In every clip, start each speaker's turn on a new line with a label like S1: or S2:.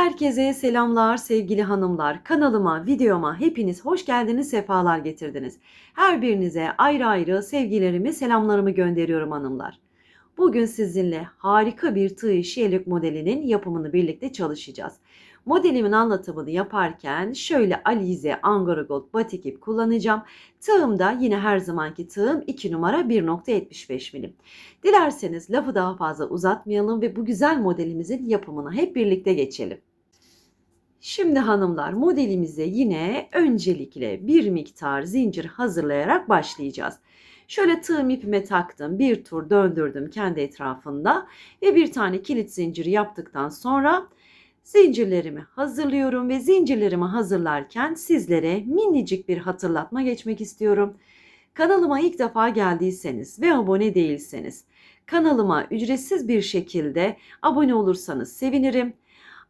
S1: Herkese selamlar sevgili hanımlar. Kanalıma, videoma hepiniz hoş geldiniz, sefalar getirdiniz. Her birinize ayrı ayrı sevgilerimi, selamlarımı gönderiyorum hanımlar. Bugün sizinle harika bir tığ işi yelek modelinin yapımını birlikte çalışacağız. Modelimin anlatımını yaparken şöyle Alize Angora Gold batik ip kullanacağım. Tığım da yine her zamanki tığım 2 numara 1.75 milim. Dilerseniz lafı daha fazla uzatmayalım ve bu güzel modelimizin yapımına hep birlikte geçelim. Şimdi hanımlar modelimize yine öncelikle bir miktar zincir hazırlayarak başlayacağız. Şöyle tığım ipime taktım, bir tur döndürdüm kendi etrafında ve bir tane kilit zinciri yaptıktan sonra zincirlerimi hazırlıyorum ve zincirlerimi hazırlarken sizlere minicik bir hatırlatma geçmek istiyorum. Kanalıma ilk defa geldiyseniz ve abone değilseniz kanalıma ücretsiz bir şekilde abone olursanız sevinirim.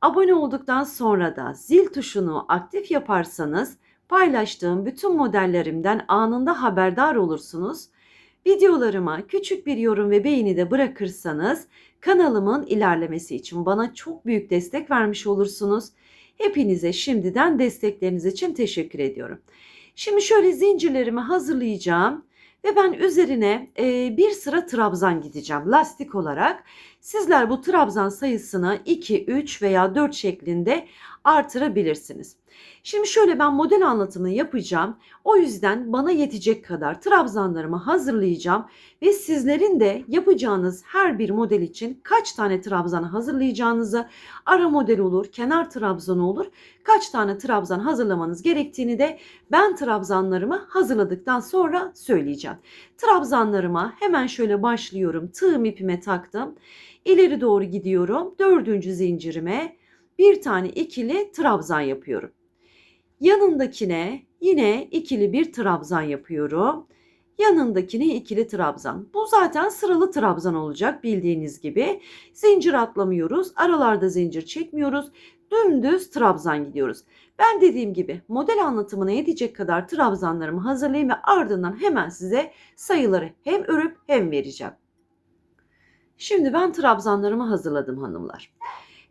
S1: Abone olduktan sonra da zil tuşunu aktif yaparsanız paylaştığım bütün modellerimden anında haberdar olursunuz. Videolarıma küçük bir yorum ve beğeni de bırakırsanız kanalımın ilerlemesi için bana çok büyük destek vermiş olursunuz. Hepinize şimdiden destekleriniz için teşekkür ediyorum. Şimdi şöyle zincirlerimi hazırlayacağım ve ben üzerine e, bir sıra trabzan gideceğim lastik olarak. Sizler bu trabzan sayısını 2, 3 veya 4 şeklinde artırabilirsiniz. Şimdi şöyle ben model anlatımını yapacağım. O yüzden bana yetecek kadar trabzanlarımı hazırlayacağım ve sizlerin de yapacağınız her bir model için kaç tane trabzan hazırlayacağınızı, ara model olur, kenar trabzan olur, kaç tane trabzan hazırlamanız gerektiğini de ben trabzanlarımı hazırladıktan sonra söyleyeceğim. Trabzanlarıma hemen şöyle başlıyorum. Tığım ipime taktım. İleri doğru gidiyorum. Dördüncü zincirime bir tane ikili trabzan yapıyorum. Yanındakine yine ikili bir trabzan yapıyorum. Yanındakine ikili trabzan. Bu zaten sıralı trabzan olacak bildiğiniz gibi. Zincir atlamıyoruz. Aralarda zincir çekmiyoruz. Dümdüz trabzan gidiyoruz. Ben dediğim gibi model anlatımına yetecek kadar trabzanlarımı hazırlayayım ve ardından hemen size sayıları hem örüp hem vereceğim. Şimdi ben trabzanlarımı hazırladım hanımlar.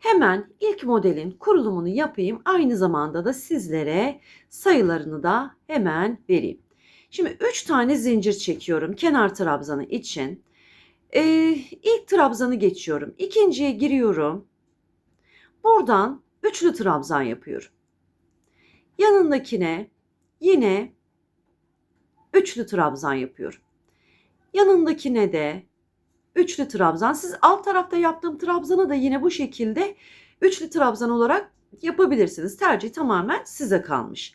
S1: Hemen ilk modelin kurulumunu yapayım. Aynı zamanda da sizlere sayılarını da hemen vereyim. Şimdi 3 tane zincir çekiyorum kenar trabzanı için. Ee, ilk trabzanı geçiyorum. İkinciye giriyorum. Buradan üçlü trabzan yapıyorum. Yanındakine yine üçlü trabzan yapıyorum. Yanındakine de üçlü trabzan. Siz alt tarafta yaptığım trabzanı da yine bu şekilde üçlü trabzan olarak yapabilirsiniz. Tercih tamamen size kalmış.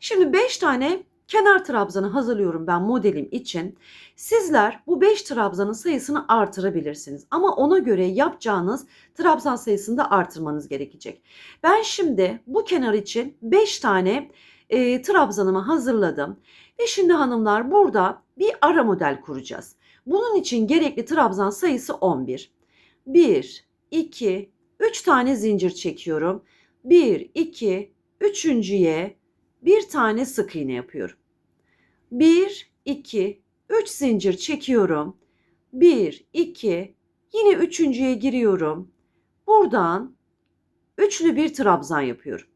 S1: Şimdi 5 tane kenar trabzanı hazırlıyorum ben modelim için. Sizler bu 5 trabzanın sayısını artırabilirsiniz. Ama ona göre yapacağınız trabzan sayısını da artırmanız gerekecek. Ben şimdi bu kenar için 5 tane e, trabzanımı hazırladım. Ve şimdi hanımlar burada bir ara model kuracağız. Bunun için gerekli trabzan sayısı 11. 1, 2, 3 tane zincir çekiyorum. 1, 2, üçüncüye bir tane sık iğne yapıyorum. 1, 2, 3 zincir çekiyorum. 1, 2, yine üçüncüye giriyorum. Buradan üçlü bir trabzan yapıyorum.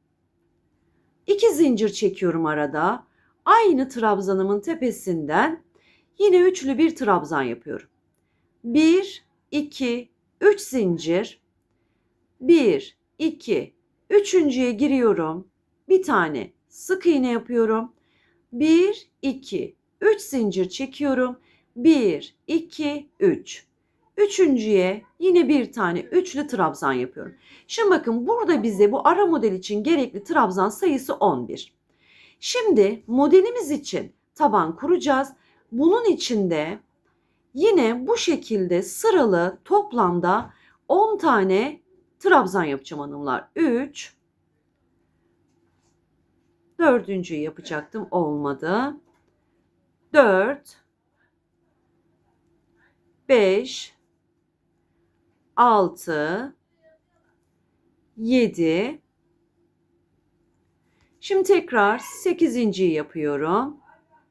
S1: 2 zincir çekiyorum arada. Aynı trabzanımın tepesinden Yine üçlü bir trabzan yapıyorum. 1, 2, 3 zincir. 1, 2, üçüncüye giriyorum. Bir tane sık iğne yapıyorum. 1, 2, 3 zincir çekiyorum. 1, 2, 3. Üçüncüye yine bir tane üçlü trabzan yapıyorum. Şimdi bakın burada bize bu ara model için gerekli trabzan sayısı 11. Şimdi modelimiz için taban kuracağız. Bunun içinde yine bu şekilde sıralı toplamda 10 tane trabzan yapacağım hanımlar. 3 Dördüncüyü yapacaktım olmadı. 4 5 6 7 Şimdi tekrar 8. yapıyorum.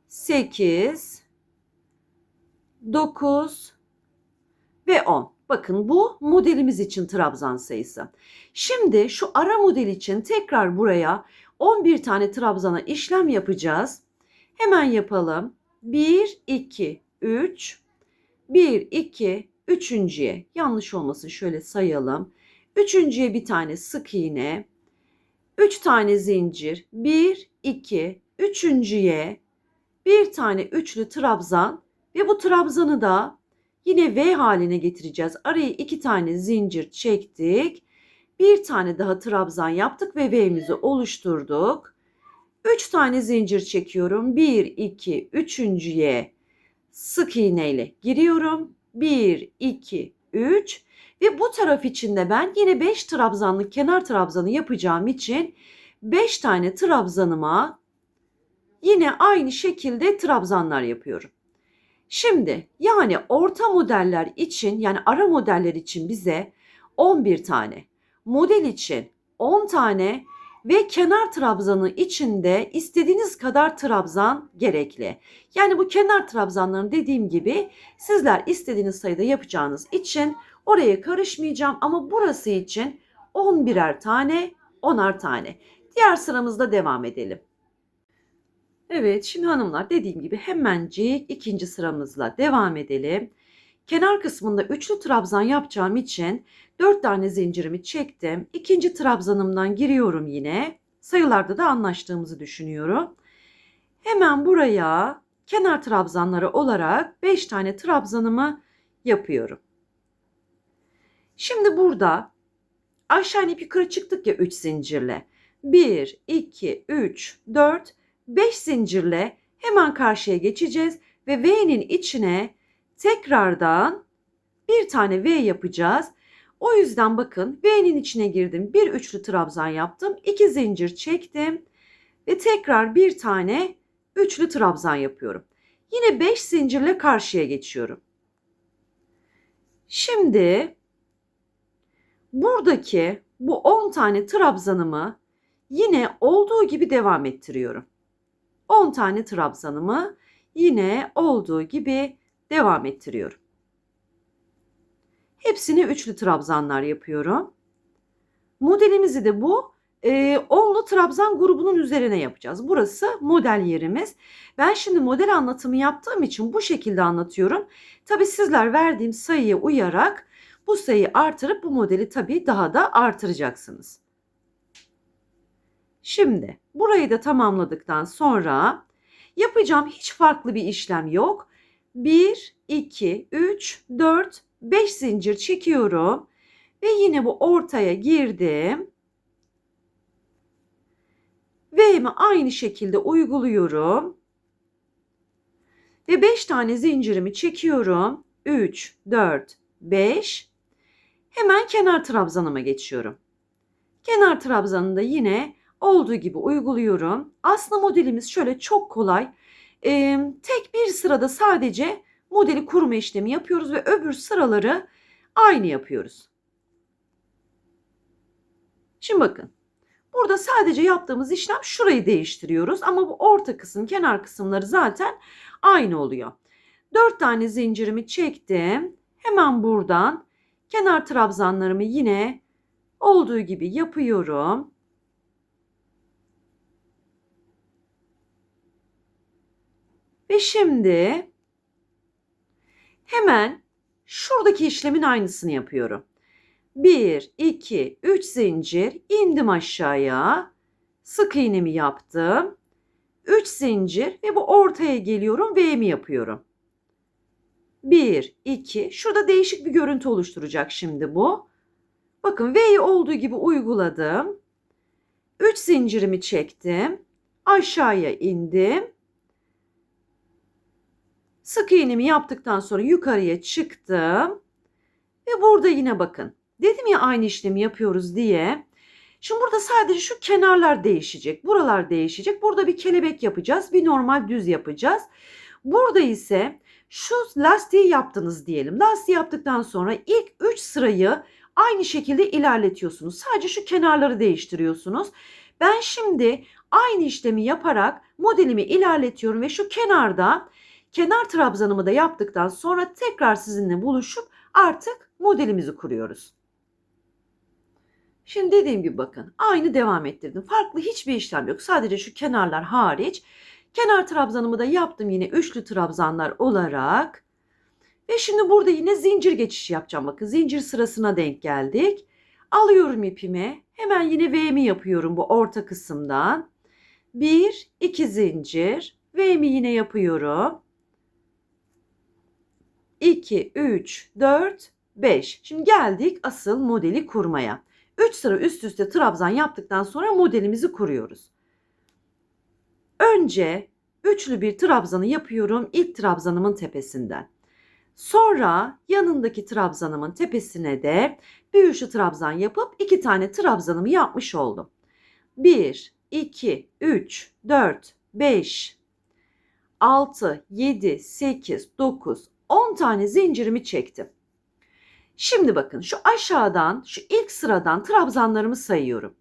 S1: 8 9 ve 10. Bakın bu modelimiz için trabzan sayısı. Şimdi şu ara model için tekrar buraya 11 tane trabzana işlem yapacağız. Hemen yapalım. 1, 2, 3, 1, 2, üçüncüye yanlış olmasın şöyle sayalım. Üçüncüye bir tane sık iğne, 3 tane zincir, 1, 2, üçüncüye bir tane üçlü trabzan ve bu trabzanı da yine V haline getireceğiz. Araya iki tane zincir çektik. Bir tane daha trabzan yaptık ve V'mizi oluşturduk. Üç tane zincir çekiyorum. Bir, iki, üçüncüye sık iğneyle giriyorum. Bir, iki, üç ve bu taraf içinde ben yine beş trabzanlık kenar trabzanı yapacağım için beş tane trabzanıma yine aynı şekilde trabzanlar yapıyorum. Şimdi yani orta modeller için yani ara modeller için bize 11 tane, model için 10 tane ve kenar trabzanı içinde istediğiniz kadar trabzan gerekli. Yani bu kenar trabzanların dediğim gibi sizler istediğiniz sayıda yapacağınız için oraya karışmayacağım ama burası için 11'er tane, 10'ar tane. Diğer sıramızda devam edelim. Evet şimdi hanımlar dediğim gibi hemencik ikinci sıramızla devam edelim. Kenar kısmında üçlü trabzan yapacağım için 4 tane zincirimi çektim. İkinci trabzanımdan giriyorum yine. Sayılarda da anlaştığımızı düşünüyorum. Hemen buraya kenar trabzanları olarak 5 tane trabzanımı yapıyorum. Şimdi burada aşağı inip yukarı çıktık ya 3 zincirle. 1, 2, 3, 4, 5 zincirle hemen karşıya geçeceğiz ve V'nin içine tekrardan bir tane V yapacağız. O yüzden bakın V'nin içine girdim. Bir üçlü trabzan yaptım. iki zincir çektim. Ve tekrar bir tane üçlü trabzan yapıyorum. Yine 5 zincirle karşıya geçiyorum. Şimdi buradaki bu 10 tane trabzanımı yine olduğu gibi devam ettiriyorum. 10 tane trabzanımı yine olduğu gibi devam ettiriyorum. Hepsini üçlü trabzanlar yapıyorum. Modelimizi de bu e, onlu trabzan grubunun üzerine yapacağız. Burası model yerimiz. Ben şimdi model anlatımı yaptığım için bu şekilde anlatıyorum. Tabi sizler verdiğim sayıya uyarak bu sayıyı artırıp bu modeli tabi daha da artıracaksınız. Şimdi burayı da tamamladıktan sonra yapacağım hiç farklı bir işlem yok. 1, 2, 3, 4, 5 zincir çekiyorum. Ve yine bu ortaya girdim. V'mi aynı şekilde uyguluyorum. Ve 5 tane zincirimi çekiyorum. 3, 4, 5. Hemen kenar trabzanıma geçiyorum. Kenar trabzanında yine olduğu gibi uyguluyorum. Aslında modelimiz şöyle çok kolay. Ee, tek bir sırada sadece modeli kurma işlemi yapıyoruz ve öbür sıraları aynı yapıyoruz. Şimdi bakın. Burada sadece yaptığımız işlem şurayı değiştiriyoruz ama bu orta kısım, kenar kısımları zaten aynı oluyor. 4 tane zincirimi çektim. Hemen buradan kenar trabzanlarımı yine olduğu gibi yapıyorum. Ve şimdi hemen şuradaki işlemin aynısını yapıyorum. 1, 2, 3 zincir indim aşağıya. Sık iğnemi yaptım. 3 zincir ve bu ortaya geliyorum V'mi yapıyorum. 1, 2. Şurada değişik bir görüntü oluşturacak şimdi bu. Bakın V'yi olduğu gibi uyguladım. 3 zincirimi çektim. Aşağıya indim. Sık iğnemi yaptıktan sonra yukarıya çıktım. Ve burada yine bakın. Dedim ya aynı işlemi yapıyoruz diye. Şimdi burada sadece şu kenarlar değişecek. Buralar değişecek. Burada bir kelebek yapacağız. Bir normal düz yapacağız. Burada ise şu lastiği yaptınız diyelim. Lastiği yaptıktan sonra ilk 3 sırayı aynı şekilde ilerletiyorsunuz. Sadece şu kenarları değiştiriyorsunuz. Ben şimdi aynı işlemi yaparak modelimi ilerletiyorum ve şu kenarda kenar trabzanımı da yaptıktan sonra tekrar sizinle buluşup artık modelimizi kuruyoruz. Şimdi dediğim gibi bakın aynı devam ettirdim. Farklı hiçbir işlem yok. Sadece şu kenarlar hariç. Kenar trabzanımı da yaptım yine üçlü trabzanlar olarak. Ve şimdi burada yine zincir geçişi yapacağım. Bakın zincir sırasına denk geldik. Alıyorum ipimi. Hemen yine V'mi yapıyorum bu orta kısımdan. 1, 2 zincir. V'mi yine yapıyorum. 2, 3, 4, 5. Şimdi geldik asıl modeli kurmaya. 3 sıra üst üste trabzan yaptıktan sonra modelimizi kuruyoruz. Önce üçlü bir trabzanı yapıyorum ilk trabzanımın tepesinden. Sonra yanındaki trabzanımın tepesine de bir üçlü trabzan yapıp iki tane trabzanımı yapmış oldum. 1, 2, 3, 4, 5, 6, 7, 8, 9, 10 tane zincirimi çektim. Şimdi bakın şu aşağıdan şu ilk sıradan trabzanlarımı sayıyorum.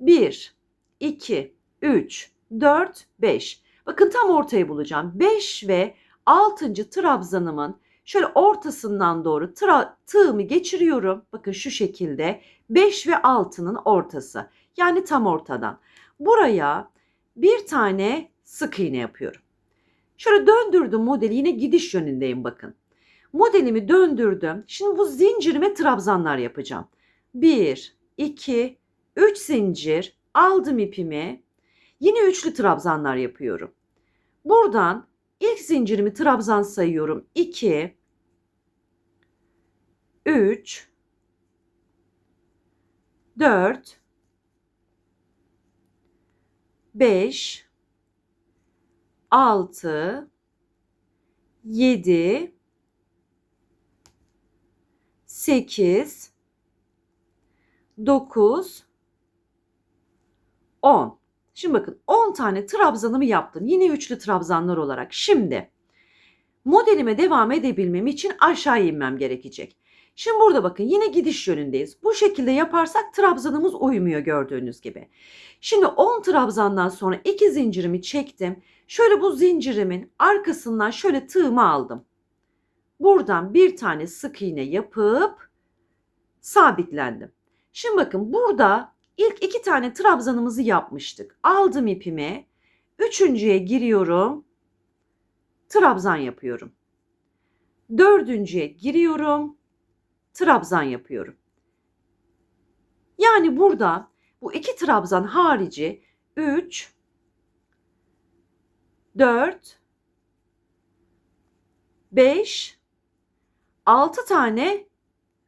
S1: 1, 2, 3, 4, 5. Bakın tam ortayı bulacağım. 5 ve 6. trabzanımın şöyle ortasından doğru tra- tığımı geçiriyorum. Bakın şu şekilde 5 ve 6'nın ortası. Yani tam ortadan. Buraya bir tane sık iğne yapıyorum. Şöyle döndürdüm modeli yine gidiş yönündeyim bakın. Modelimi döndürdüm. Şimdi bu zincirime trabzanlar yapacağım. 1, 2, 3 zincir aldım ipimi. Yine üçlü trabzanlar yapıyorum. Buradan ilk zincirimi trabzan sayıyorum. 2, 3, 4, 5, 6, 7, 8, 9, 10. Şimdi bakın 10 tane trabzanımı yaptım. Yine üçlü trabzanlar olarak. Şimdi modelime devam edebilmem için aşağı inmem gerekecek. Şimdi burada bakın yine gidiş yönündeyiz. Bu şekilde yaparsak trabzanımız uymuyor gördüğünüz gibi. Şimdi 10 trabzandan sonra 2 zincirimi çektim. Şöyle bu zincirimin arkasından şöyle tığımı aldım. Buradan bir tane sık iğne yapıp sabitlendim. Şimdi bakın burada ilk iki tane trabzanımızı yapmıştık. Aldım ipimi. Üçüncüye giriyorum. Trabzan yapıyorum. Dördüncüye giriyorum. Trabzan yapıyorum. Yani burada bu iki trabzan harici 3 4 5 6 tane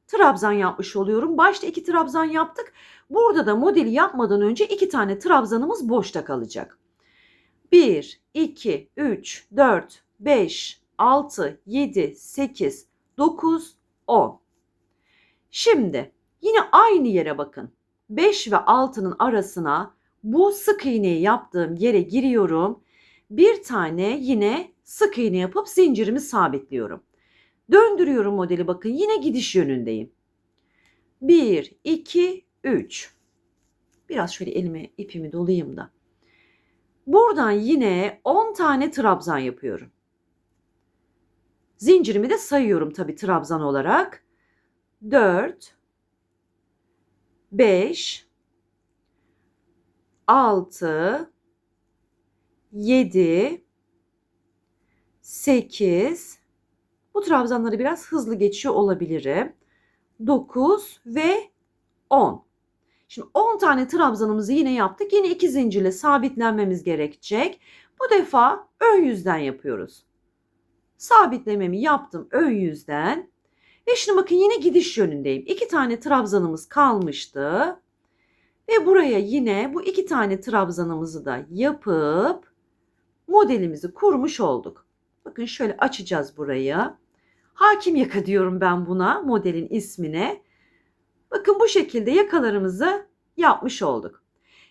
S1: trabzan yapmış oluyorum. Başta iki trabzan yaptık. Burada da modeli yapmadan önce iki tane trabzanımız boşta kalacak. 1, 2, 3, 4, 5, 6, 7, 8, 9, 10. Şimdi yine aynı yere bakın. 5 ve 6'nın arasına bu sık iğneyi yaptığım yere giriyorum. Bir tane yine sık iğne yapıp zincirimi sabitliyorum. Döndürüyorum modeli bakın yine gidiş yönündeyim. 1, 2, 3. Biraz şöyle elime ipimi dolayayım da. Buradan yine 10 tane trabzan yapıyorum. Zincirimi de sayıyorum tabii trabzan olarak. 4 5 6 7 8 bu trabzanları biraz hızlı geçiyor olabilirim. 9 ve 10. Şimdi 10 tane trabzanımızı yine yaptık. Yine iki zincirle sabitlenmemiz gerekecek. Bu defa ön yüzden yapıyoruz. Sabitlememi yaptım ön yüzden. Ve şimdi bakın yine gidiş yönündeyim. İki tane trabzanımız kalmıştı. Ve buraya yine bu iki tane trabzanımızı da yapıp modelimizi kurmuş olduk. Bakın şöyle açacağız burayı. Hakim yaka diyorum ben buna modelin ismine. Bakın bu şekilde yakalarımızı yapmış olduk.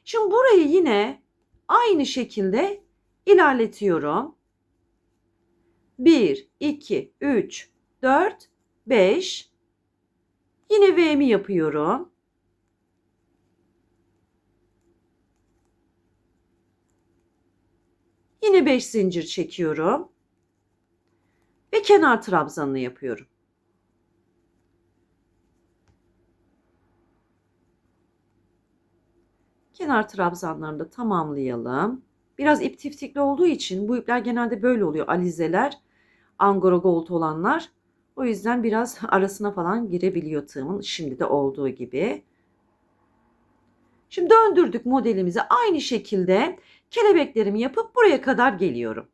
S1: Şimdi burayı yine aynı şekilde ilerletiyorum. 1, 2, 3, 4, 5 yine V'mi yapıyorum. Yine 5 zincir çekiyorum. Ve kenar trabzanını yapıyorum. Kenar trabzanlarını da tamamlayalım. Biraz iptiftikli olduğu için bu ipler genelde böyle oluyor. Alizeler, angora gold olanlar o yüzden biraz arasına falan girebiliyor tığımın şimdi de olduğu gibi. Şimdi döndürdük modelimizi aynı şekilde kelebeklerimi yapıp buraya kadar geliyorum.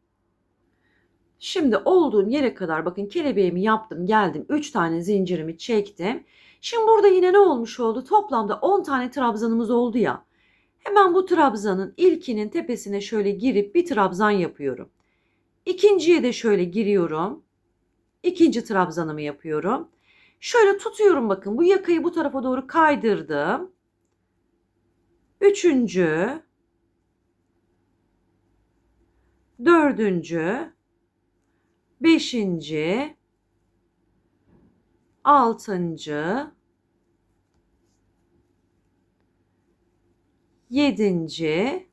S1: Şimdi olduğum yere kadar bakın kelebeğimi yaptım geldim 3 tane zincirimi çektim. Şimdi burada yine ne olmuş oldu? Toplamda 10 tane trabzanımız oldu ya. Hemen bu trabzanın ilkinin tepesine şöyle girip bir trabzan yapıyorum. İkinciye de şöyle giriyorum. İkinci trabzanımı yapıyorum. Şöyle tutuyorum bakın. Bu yakayı bu tarafa doğru kaydırdım. Üçüncü, dördüncü, beşinci, altıncı, yedinci,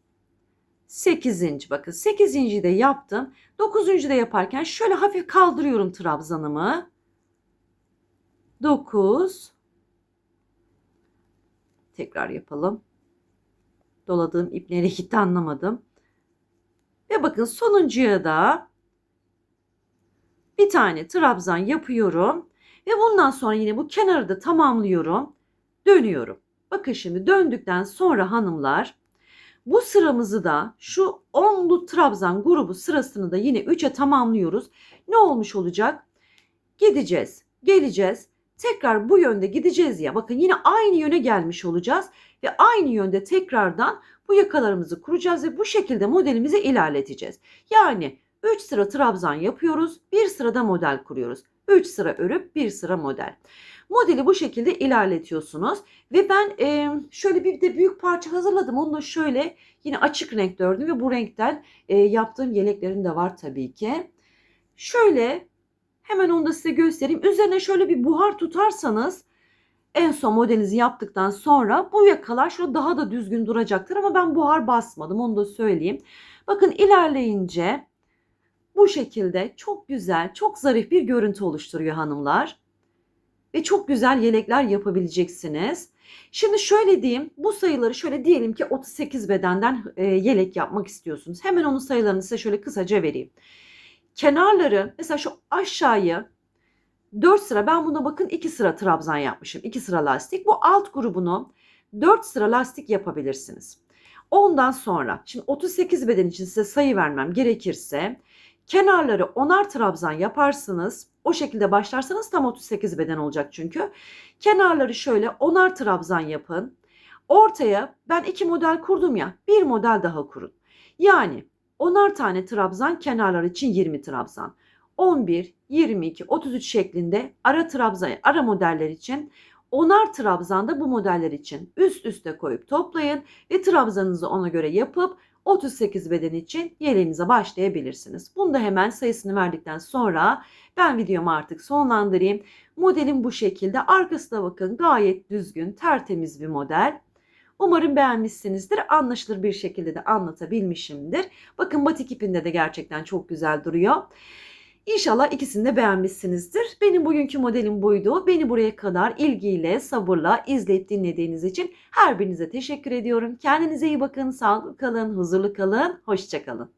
S1: sekizinci. Bakın sekizinci de yaptım. Dokuzuncu da yaparken şöyle hafif kaldırıyorum trabzanımı. Dokuz. Tekrar yapalım. Doladığım ip nereye gitti anlamadım. Ve bakın sonuncuya da bir tane trabzan yapıyorum. Ve bundan sonra yine bu kenarı da tamamlıyorum. Dönüyorum. Bakın şimdi döndükten sonra hanımlar bu sıramızı da şu onlu trabzan grubu sırasını da yine 3'e tamamlıyoruz. Ne olmuş olacak? Gideceğiz, geleceğiz. Tekrar bu yönde gideceğiz ya. Bakın yine aynı yöne gelmiş olacağız ve aynı yönde tekrardan bu yakalarımızı kuracağız ve bu şekilde modelimizi ilerleteceğiz. Yani 3 sıra trabzan yapıyoruz, bir sırada model kuruyoruz. 3 sıra örüp bir sıra model. Modeli bu şekilde ilerletiyorsunuz. Ve ben e, şöyle bir de büyük parça hazırladım. Onu da şöyle yine açık renk ördüm ve bu renkten e, yaptığım yeleklerim de var tabii ki. Şöyle hemen onu da size göstereyim. Üzerine şöyle bir buhar tutarsanız en son modelinizi yaptıktan sonra bu yakalar şurada daha da düzgün duracaktır. Ama ben buhar basmadım onu da söyleyeyim. Bakın ilerleyince bu şekilde çok güzel, çok zarif bir görüntü oluşturuyor hanımlar. Ve çok güzel yelekler yapabileceksiniz. Şimdi şöyle diyeyim, bu sayıları şöyle diyelim ki 38 bedenden e, yelek yapmak istiyorsunuz. Hemen onun sayılarını size şöyle kısaca vereyim. Kenarları mesela şu aşağıyı 4 sıra ben buna bakın 2 sıra trabzan yapmışım. 2 sıra lastik. Bu alt grubunu 4 sıra lastik yapabilirsiniz. Ondan sonra şimdi 38 beden için size sayı vermem gerekirse kenarları 10'ar trabzan yaparsınız. O şekilde başlarsanız tam 38 beden olacak çünkü. Kenarları şöyle 10'ar trabzan yapın. Ortaya ben iki model kurdum ya bir model daha kurun. Yani 10'ar tane trabzan kenarlar için 20 trabzan. 11, 22, 33 şeklinde ara trabzan, ara modeller için 10'ar trabzan da bu modeller için üst üste koyup toplayın ve trabzanınızı ona göre yapıp 38 beden için yeleğinize başlayabilirsiniz. Bunu da hemen sayısını verdikten sonra ben videomu artık sonlandırayım. Modelim bu şekilde. Arkası da bakın gayet düzgün, tertemiz bir model. Umarım beğenmişsinizdir. Anlaşılır bir şekilde de anlatabilmişimdir. Bakın batik ipinde de gerçekten çok güzel duruyor. İnşallah ikisini de beğenmişsinizdir. Benim bugünkü modelim buydu. Beni buraya kadar ilgiyle, sabırla izleyip dinlediğiniz için her birinize teşekkür ediyorum. Kendinize iyi bakın, sağlıklı kalın, huzurlu kalın, hoşçakalın.